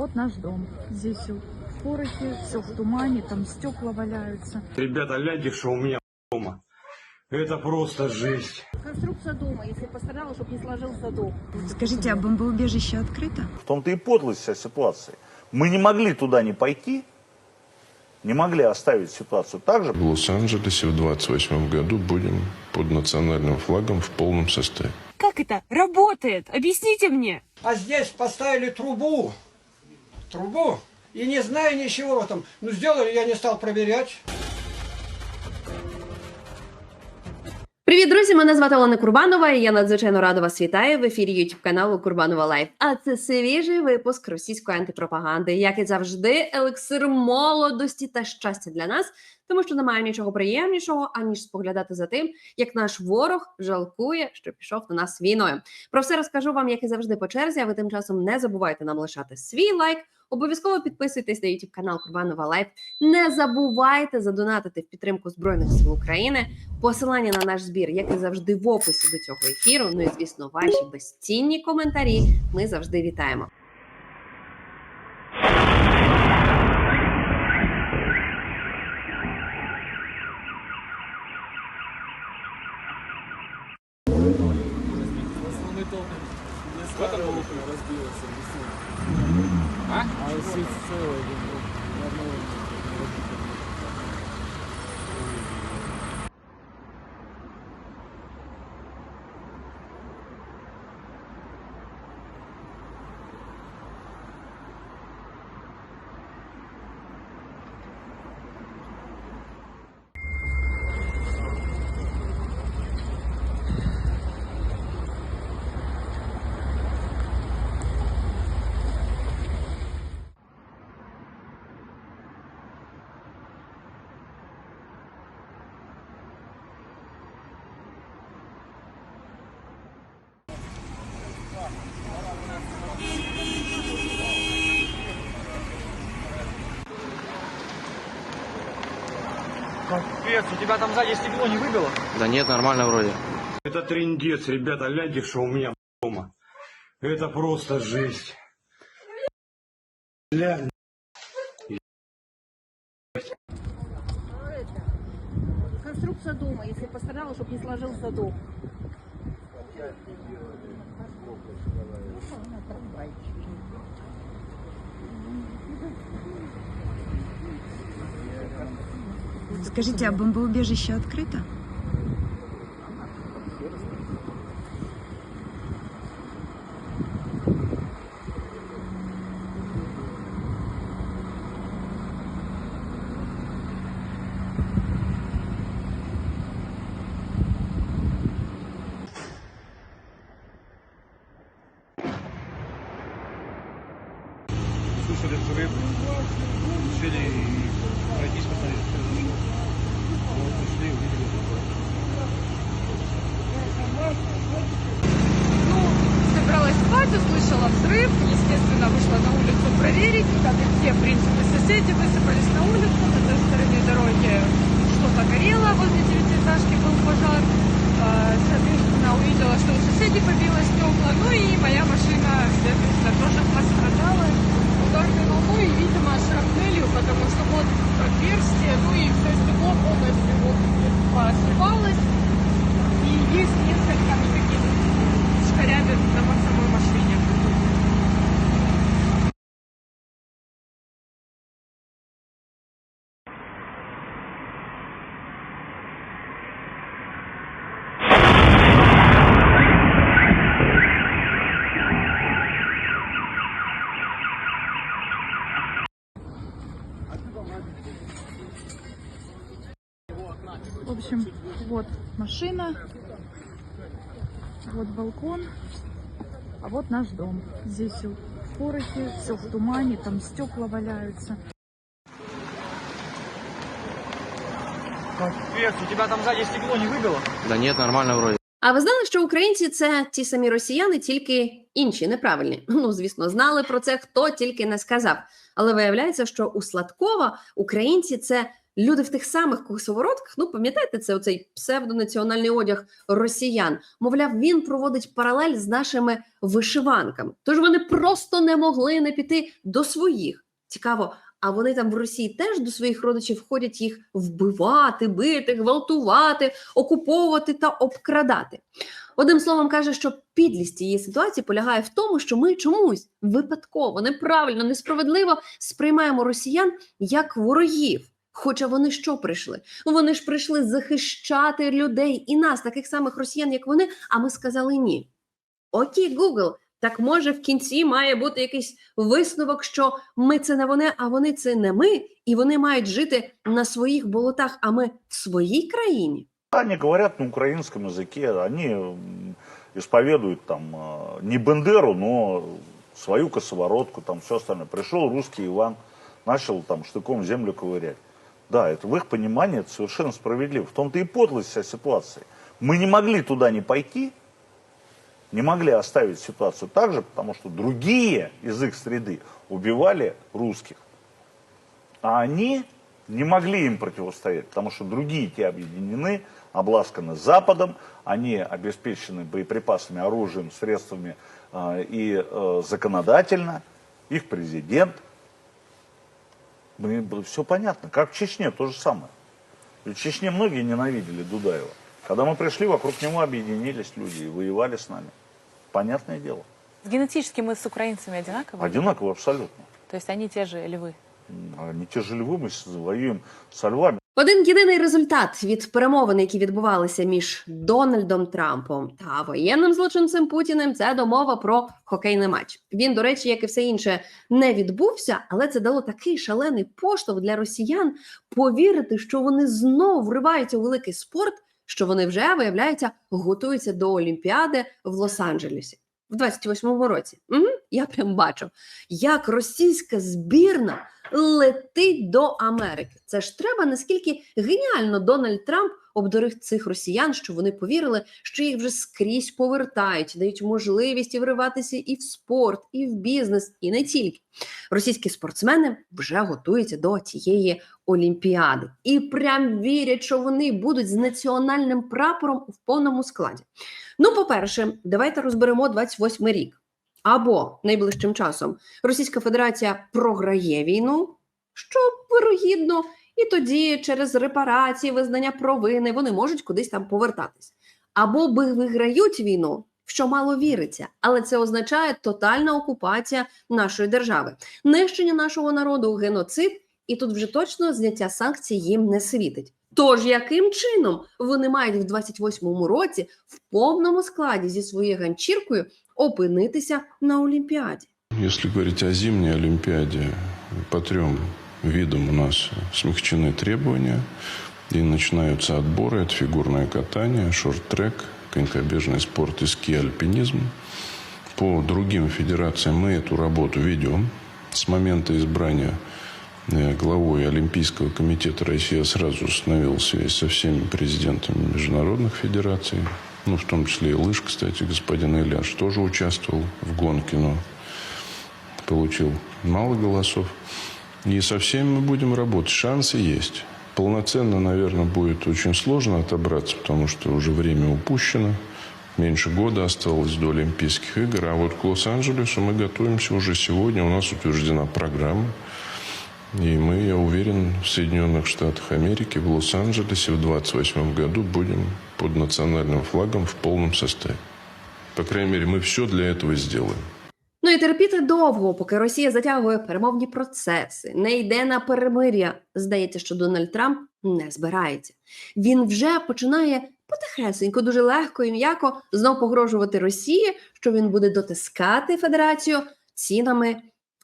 вот наш дом. Здесь все в порохе, все в тумане, там стекла валяются. Ребята, гляньте, что у меня дома. Это просто жесть. Конструкция дома, если пострадала, чтобы не сложился дом. Скажите, а бомбоубежище открыто? В том-то и подлость вся ситуации. Мы не могли туда не пойти, не могли оставить ситуацию так же. В Лос-Анджелесе в 28 году будем под национальным флагом в полном составе. Как это работает? Объясните мне. А здесь поставили трубу. Трубу. И не зная ничего там. Ну, сделали, я не стал проверять. Привіт, друзі! Мене звати Олена Курбанова, і я надзвичайно рада вас вітаю в ефірі youtube каналу Курбанова Лайф. А це свіжий випуск російської антипропаганди, як і завжди, елексир молодості та щастя для нас, тому що немає нічого приємнішого, аніж споглядати за тим, як наш ворог жалкує, що пішов до нас війною. Про все розкажу вам, як і завжди, по черзі. А ви тим часом не забувайте нам лишати свій лайк. Обов'язково підписуйтесь на YouTube канал Курбанова Лайф. Не забувайте задонатити в підтримку Збройних сил України. Посилання на наш збір, як і завжди, в описі до цього ефіру. Ну і звісно, ваші безцінні коментарі. Ми завжди вітаємо. Капец, у тебя там сзади стекло не выбило? Да нет, нормально вроде. Это трендец, ребята, гляньте, что у меня дома. Это просто жесть. Глянь. Конструкция дома, если пострадала, чтобы не сложился дом. Скажите, а бомбоубежище открыто? Общем, вот машина, вот балкон, а вот наш дом. Здесь все в порохе, все в тумане, там стекла валяются. Капец, у тебя там сзади стекло не выбило? Да нет, нормально вроде. А ви знали, що українці це ті самі росіяни, тільки інші, неправильні. Ну, звісно, знали про це, хто тільки не сказав. Але виявляється, що у Сладкова українці це Люди в тих самих косоворотках, ну пам'ятаєте, це оцей псевдонаціональний одяг росіян. Мовляв, він проводить паралель з нашими вишиванками. Тож вони просто не могли не піти до своїх. Цікаво, а вони там в Росії теж до своїх родичів ходять їх вбивати, бити, гвалтувати, окуповувати та обкрадати. Одним словом каже, що підлість цієї ситуації полягає в тому, що ми чомусь випадково, неправильно, несправедливо сприймаємо росіян як ворогів. Хоча вони що прийшли? Вони ж прийшли захищати людей і нас, таких самих росіян, як вони. А ми сказали ні. Окей, Google, так може в кінці має бути якийсь висновок, що ми це не вони, а вони це не ми, і вони мають жити на своїх болотах, а ми в своїй країні. Они говорят на украинском языке, они м, исповедуют там э, не Бендеру, но свою косоворотку, там все остальное. Пришел русский Иван, начал там штыком землю ковырять. Да, это в их понимании это совершенно справедливо. В том-то и подлость вся ситуации. Мы не могли туда не пойти, не могли оставить ситуацию так же, потому что другие из их среды убивали русских. А они не могли им противостоять, потому что другие те объединены, обласканы Западом, они обеспечены боеприпасами, оружием, средствами э, и э, законодательно, их президент. Все понятно. Как в Чечне то же самое. В Чечне многие ненавидели Дудаева. Когда мы пришли, вокруг него объединились люди и воевали с нами. Понятное дело. Генетически мы с украинцами одинаковые? Одинаково абсолютно. То есть они те же львы? Они те же львы, мы воюем со львами. Один єдиний результат від перемовин, які відбувалися між Дональдом Трампом та воєнним злочинцем Путіним, це домова про хокейний матч. Він, до речі, як і все інше, не відбувся, але це дало такий шалений поштовх для росіян повірити, що вони знов вриваються у великий спорт, що вони вже виявляється готуються до Олімпіади в Лос-Анджелесі в 28-му році. Угу, я прям бачу, як російська збірна летить до Америки. Це ж треба наскільки геніально Дональд Трамп обдурив цих росіян, що вони повірили, що їх вже скрізь повертають, дають можливість і вриватися і в спорт, і в бізнес, і не тільки. Російські спортсмени вже готуються до цієї олімпіади і прям вірять, що вони будуть з національним прапором в повному складі. Ну, по-перше, давайте розберемо 28 рік. Або найближчим часом Російська Федерація програє війну, що вирогідно, і тоді через репарації, визнання провини вони можуть кудись там повертатись. Або би виграють війну, що мало віриться, але це означає тотальна окупація нашої держави, нищення нашого народу, геноцид, і тут вже точно зняття санкцій їм не світить. Тож яким чином вони мають в 28-му році в повному складі зі своєю ганчіркою опинитися на Олімпіаді? Если говорить о зимней Олимпиаде, по трем видам у нас смягчены требования. И начинаются отборы. Это фигурное катание, шорт-трек, конькобежный спорт и ски-альпинизм. По другим федерациям мы эту работу ведем. С момента избрания э, главой Олимпийского комитета России я сразу установил связь со всеми президентами международных федераций. Ну, в том числе и лыж, кстати, господин Иляш тоже участвовал в гонке, но получил мало голосов. И со всеми мы будем работать. Шансы есть. Полноценно, наверное, будет очень сложно отобраться, потому что уже время упущено. Меньше года осталось до Олимпийских игр. А вот к Лос-Анджелесу мы готовимся уже сегодня. У нас утверждена программа. И мы, я уверен, в Соединенных Штатах Америки, в Лос-Анджелесе в 28 году будем под национальным флагом в полном составе. По крайней мере, мы все для этого сделаем. Ну і терпіти довго, поки Росія затягує перемовні процеси, не йде на перемир'я. Здається, що Дональд Трамп не збирається. Він вже починає потихесенько, дуже легко і м'яко знов погрожувати Росії, що він буде дотискати Федерацію цінами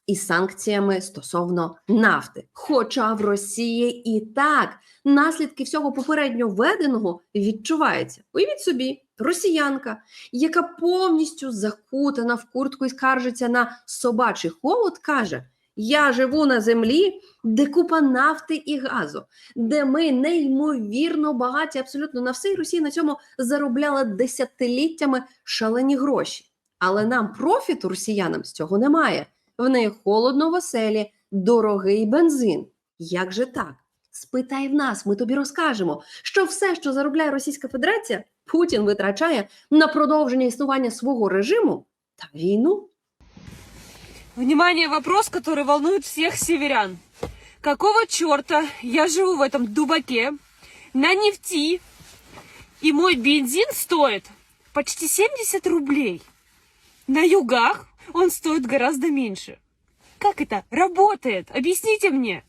і санкціями стосовно нафти. Хоча в Росії і так наслідки всього попередньо введеного відчуваються. Уявіть собі, росіянка, яка повністю закутана в куртку і скаржиться на собачий холод, каже: Я живу на землі, де купа нафти і газу, де ми неймовірно багаті абсолютно на все, і Росія на цьому заробляла десятиліттями шалені гроші. Але нам профіту росіянам з цього немає. В неї холодно в оселі, дорогий бензин. Як же так? Спитай в нас, ми тобі розкажемо, що все, що заробляє Російська Федерація, Путін витрачає на продовження існування свого режиму та війну. Внимание, вопрос, который волнует всех северян. Какого черта я живу в этом дубаке на нефти, и мой бензин стоит почти 70 рублей? На югах он стоит гораздо меньше. Как это работает? Объясните мне.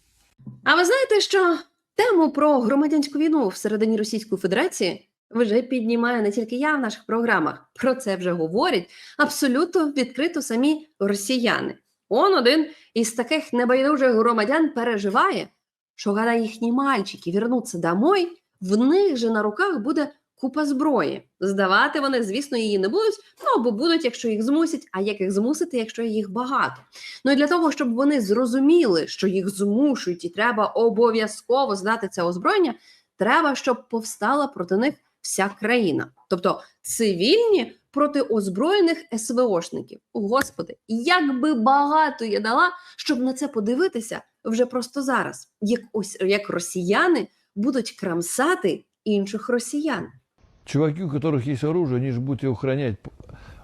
А ви знаєте, що тему про громадянську війну всередині Російської Федерації вже піднімаю не тільки я в наших програмах. Про це вже говорять абсолютно відкрито самі росіяни. Он один із таких небайдужих громадян переживає, що коли їхні мальчики вернуться домой, в них же на руках буде купа зброї. Здавати вони, звісно, її не будуть, ну або будуть, якщо їх змусять, а як їх змусити, якщо їх багато. Ну і для того, щоб вони зрозуміли, що їх змушують, і треба обов'язково здати це озброєння, треба, щоб повстала проти них вся країна, тобто цивільні проти озброєних СВОшників. Господи, як би багато я дала, щоб на це подивитися вже просто зараз, як ось як росіяни будуть крамсати інших росіян. Чуваки, у которых есть оружие, они же будут его охранять.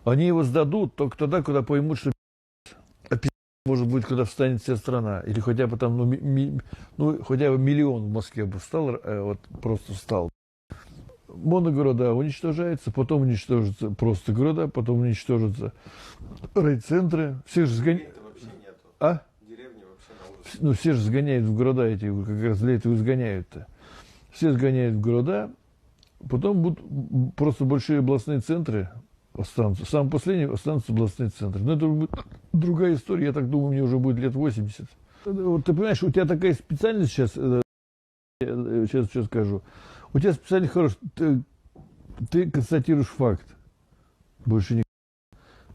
Они его сдадут только тогда, когда поймут, что а может быть, когда встанет вся страна. Или хотя бы там, ну, ми- ну, хотя бы миллион в Москве бы встал, э, вот просто встал. Моногорода уничтожаются, потом уничтожатся просто города, потом уничтожатся райцентры. Все же сгоняют. А? Ну, все же сгоняют в города эти, как раз для этого и сгоняют-то. Все сгоняют в города, потом будут просто большие областные центры останутся. Самый последний останутся областные центры. Но это будет другая история, я так думаю, мне уже будет лет 80. Вот ты понимаешь, у тебя такая специальность сейчас, э, э, сейчас, сейчас скажу, у тебя специальность хорошая, ты, ты констатируешь факт, больше не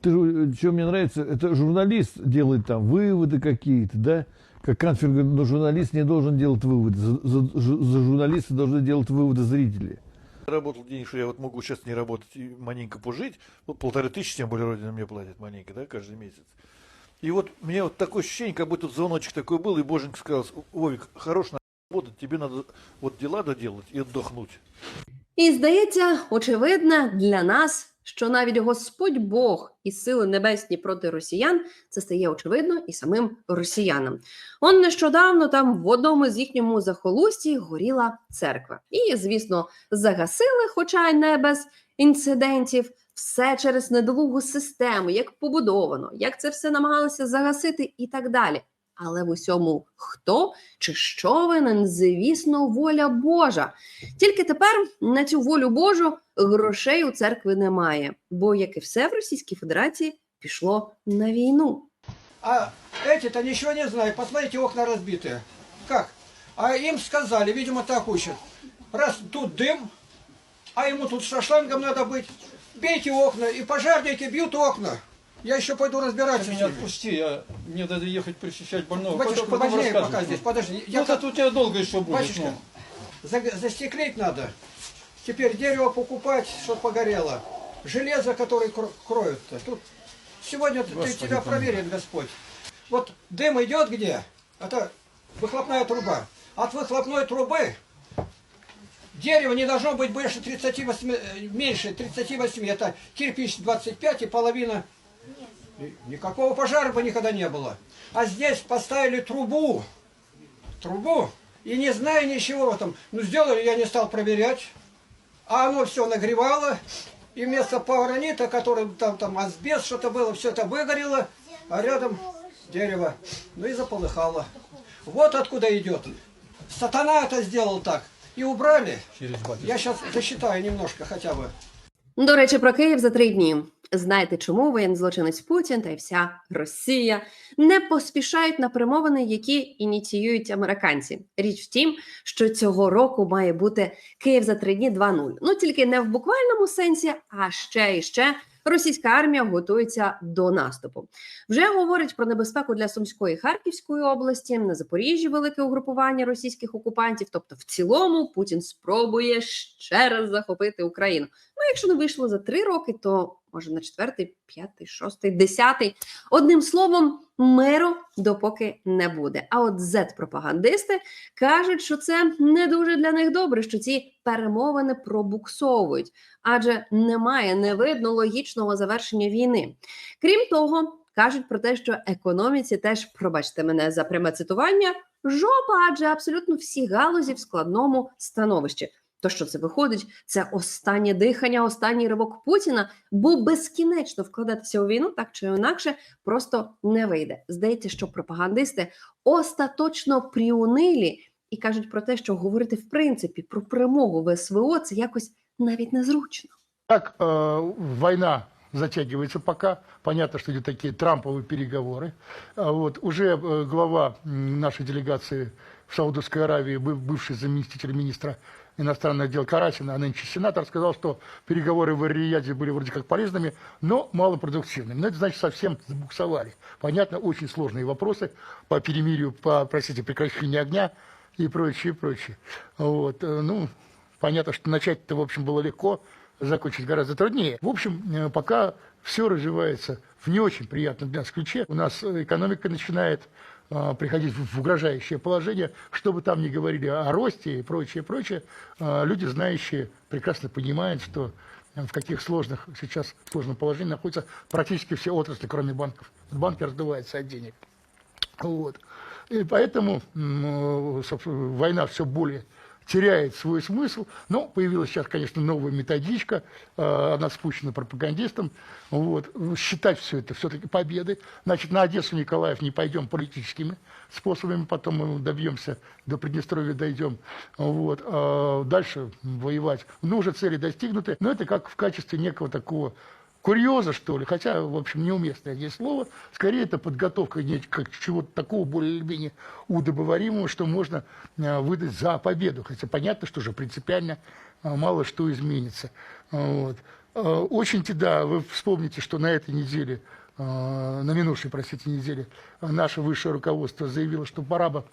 ты же, что мне нравится, это журналист делает там выводы какие-то, да, как Канфер говорит, но журналист не должен делать выводы, за, за- за журналисты должны делать выводы зрители. Работал день, что я вот могу сейчас не работать и маленько пожить. Вот полторы тысячи, тем более Родина мне платит маленько, да, каждый месяц. И вот мне вот такое ощущение, как будто звоночек такой был, и Боженька сказал, Вовик, хорош на работать, тебе надо вот дела доделать и отдохнуть. І здається, очевидно для нас, що навіть Господь Бог і сили небесні проти росіян це стає очевидно і самим росіянам. Он нещодавно там в одному з їхньому захолусті горіла церква. І, звісно, загасили, хоча й не без інцидентів. Все через недолугу систему, як побудовано, як це все намагалися загасити і так далі Але в усьому хто чи що винен, звісно, воля Божа. Тільки тепер на цю волю Божу грошей у церкви немає, бо як і все в Російській Федерації пішло на війну. А эти-то ничего не знают. Посмотрите, окна разбитые. Как? А им сказали, видимо, так учат. Раз тут дым, а ему тут шашлангом надо быть. Бейте окна, и пожарники бьют окна. Я еще пойду разбираться. с ними. отпусти, я, мне надо ехать причащать больного. Батюшка, поважнее пока здесь, подожди. Я как- у тебя долго еще Батюшка, за- застеклить надо. Теперь дерево покупать, чтобы погорело. Железо, которое кро- кроют-то. Тут сегодня ты- Господи, тебя помилуй. проверит Господь. Вот дым идет где? Это выхлопная труба. От выхлопной трубы дерево не должно быть больше 38, э, меньше 38. Это кирпич 25 и половина. Никакого пожара бы никогда не было. А здесь поставили трубу трубу и не зная ничего там. Ну, сделали, я не стал проверять. А оно все нагревало. И вместо пауранита, который там, там асбест, что-то было, все это выгорело, а рядом дерево. Ну и заполыхало. Вот откуда идет. Сатана это сделал так. И убрали. Я сейчас досчитаю немножко хотя бы. До речі, про Київ за три дні. Знаєте, чому воєнний злочинець Путін та й вся Росія не поспішають на перемовини, які ініціюють американці? Річ в тім, що цього року має бути Київ за три дні 2.0. Ну тільки не в буквальному сенсі, а ще і ще російська армія готується до наступу. Вже говорять про небезпеку для Сумської Харківської області, на Запоріжжі велике угрупування російських окупантів. Тобто, в цілому Путін спробує ще раз захопити Україну. Ну, якщо не вийшло за три роки, то може на четвертий, п'ятий, шостий, десятий. Одним словом, миру допоки не буде. А от зет-пропагандисти кажуть, що це не дуже для них добре, що ці перемовини пробуксовують, адже немає, не видно логічного завершення війни. Крім того, кажуть про те, що економіці теж, пробачте мене за пряме цитування, жопа, адже абсолютно всі галузі в складному становищі. То що це виходить? Це останнє дихання, останній ривок Путіна, бо безкінечно вкладатися у війну так чи інакше просто не вийде. Здається, що пропагандисти остаточно пріунилі і кажуть про те, що говорити в принципі про перемогу в СВО це якось навіть незручно. Так, э, война затягивается пока. Понятно, что идут такие трамповые переговоры. А Вот, уже э, глава м, нашей делегации в Саудовской Аравии, быв- бывший заместитель министра Иностранных дел Карасина, а нынче сенатор, сказал, что переговоры в Эр-Рияде были вроде как полезными, но малопродуктивными. Но это значит совсем забуксовали. Понятно, очень сложные вопросы по перемирию, по, простите, прекращению огня и прочее, прочее. Вот, э, ну, понятно, что начать-то, в общем, было легко, закончить гораздо труднее. В общем, э, пока все развивается в не очень приятном для нас ключе. У нас экономика начинает приходить в угрожающее положение. Что бы там ни говорили о росте и прочее, прочее, э, люди, знающие, прекрасно понимают, что в каких сложных сейчас сложном положении находятся практически все отрасли, кроме банков. Банки раздуваются от денег. Вот. И поэтому э, война все более теряет свой смысл. Но появилась сейчас, конечно, новая методичка, э, она спущена пропагандистам. Вот. Считать все это все-таки победой. Значит, на Одессу Николаев не пойдем политическими способами, потом мы добьемся, до Приднестровья дойдем. Вот. А дальше воевать. Ну, уже цели достигнуты. Но это как в качестве некого такого курьеза, что ли, хотя, в общем, неуместное здесь слово, скорее это подготовка как чего-то такого более или менее удобоваримого, что можно э, выдать за победу, хотя понятно, что же принципиально э, мало что изменится. Вот. Э, Очень, да, вы вспомните, что на этой неделе, на минувшей, простите, неделе, наше высшее руководство заявило, что пора бы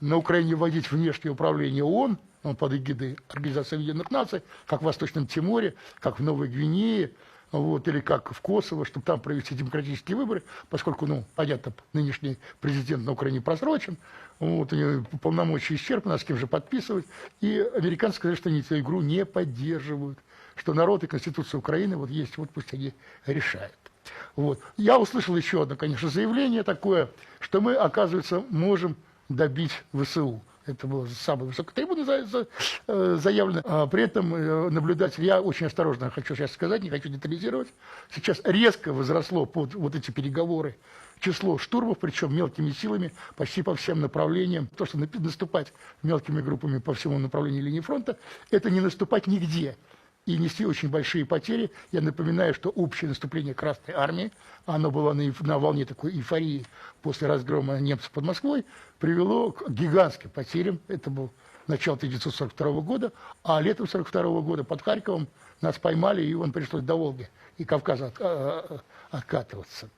на Украине вводить внешнее управление ООН ну, под эгидой Организации Объединенных Наций, как в Восточном Тиморе, как в Новой Гвинее, вот, или как в Косово, чтобы там провести демократические выборы, поскольку, ну, понятно, нынешний президент на Украине просрочен, вот, у него полномочия исчерпаны, а с кем же подписывать. И американцы сказали, что они эту игру не поддерживают, что народ и Конституция Украины вот есть, вот пусть они решают. Вот. Я услышал еще одно, конечно, заявление такое, что мы, оказывается, можем добить ВСУ. Это было с самой высокой трибуны за- за- э, заявлено. А при этом э, наблюдатель, я очень осторожно хочу сейчас сказать, не хочу детализировать, сейчас резко возросло под вот эти переговоры число штурмов, причем мелкими силами, почти по всем направлениям. То, что напи- наступать мелкими группами по всему направлению линии фронта, это не наступать нигде И нести очень большие потери. Я напоминаю, что общее наступление Красной Армии, оно было на, на волне такой эйфории после разгрома немцев под Москвой, привело к гигантским потерям. Это был начало 1942 года, а летом 1942 года под Харьковом нас поймали, и он пришлось до Волги и Кавказа от- а, а, откатываться.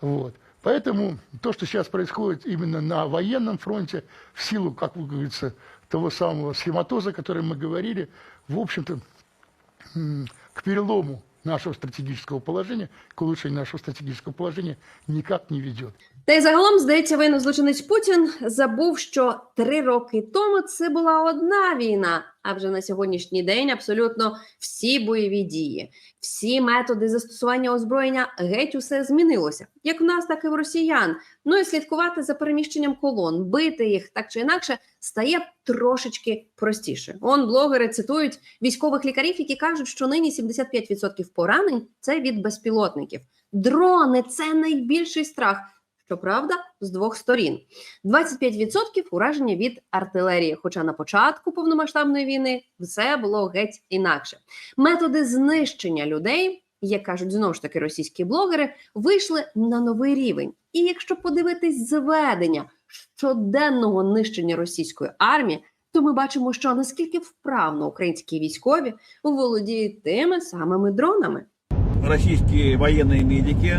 Вот. Поэтому то, что сейчас происходит именно на военном фронте, в силу, как говорится, того самого схематоза, о котором мы говорили, в общем-то, к перелому нашего стратегического положения, к улучшению нашего стратегического положения никак не ведет. Та й загалом, здається, воєнний злочинець Путін забув, що три роки тому це була одна війна, а вже на сьогоднішній день абсолютно всі бойові дії, всі методи застосування озброєння геть усе змінилося, як в нас, так і в росіян. Ну і слідкувати за переміщенням колон, бити їх так чи інакше стає трошечки простіше. Он блогери цитують військових лікарів, які кажуть, що нині 75% поранень це від безпілотників. Дрони це найбільший страх. Щоправда, з двох сторін. 25% ураження від артилерії. Хоча на початку повномасштабної війни все було геть інакше. Методи знищення людей, як кажуть знову ж таки російські блогери, вийшли на новий рівень. І якщо подивитись зведення щоденного нищення російської армії, то ми бачимо, що наскільки вправно українські військові володіють тими самими дронами. российские военные медики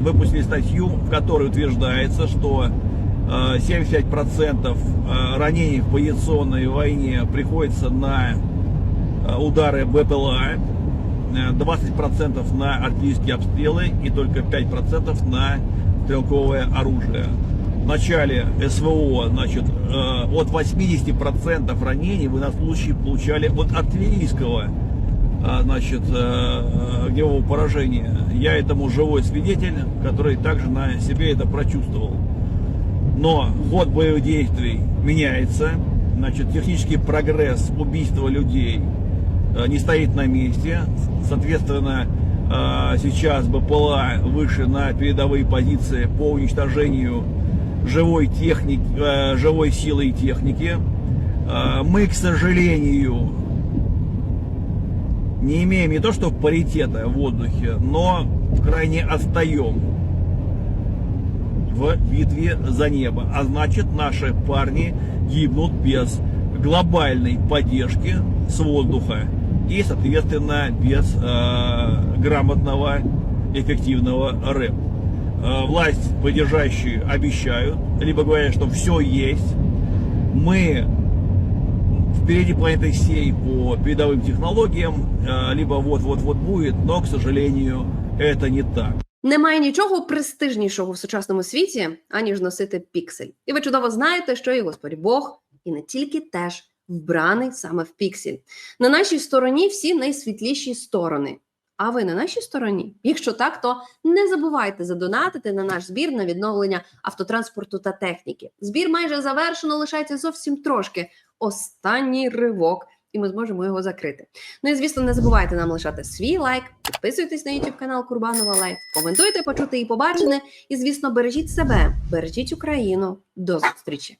выпустили статью, в которой утверждается, что э, 75% э, ранений в авиационной войне приходится на э, удары БПЛА. э, 20% на артиллерийские обстрелы и только 5% на стрелковое оружие. В начале СВО значит, э, от 80% ранений военнослужащие получали от артиллерийского а, значит, э, огневого поражения. Я этому живой свидетель, который также на себе это прочувствовал. Но ход боевых действий меняется, значит, технический прогресс убийства людей э, не стоит на месте. Соответственно, э, сейчас БПЛА выше на передовые позиции по уничтожению живой техники, э, живой силы и техники. Э, Мы, к сожалению, не имеем не то что паритета в воздухе, но крайне отстаем в битве за небо. А значит, наши парни гибнут без глобальной поддержки с воздуха и, соответственно, без э, грамотного, эффективного рэп. Э, власть поддержащие обещают, либо говорят, что все есть. Мы впереди планеты всей по передовым технологиям, э, либо вот-вот-вот будет, но, к сожалению, это не так. Немає нічого престижнішого в сучасному світі, аніж носити піксель. І ви чудово знаєте, що і Господь Бог, і не тільки теж вбраний саме в піксель. На нашій стороні всі найсвітліші сторони. А ви на нашій стороні? Якщо так, то не забувайте задонатити на наш збір на відновлення автотранспорту та техніки. Збір майже завершено, лишається зовсім трошки. Останній ривок, і ми зможемо його закрити. Ну і звісно, не забувайте нам лишати свій лайк, підписуйтесь на YouTube канал Курбанова Лайф, коментуйте, почути і побачене. І звісно, бережіть себе, бережіть Україну. До зустрічі!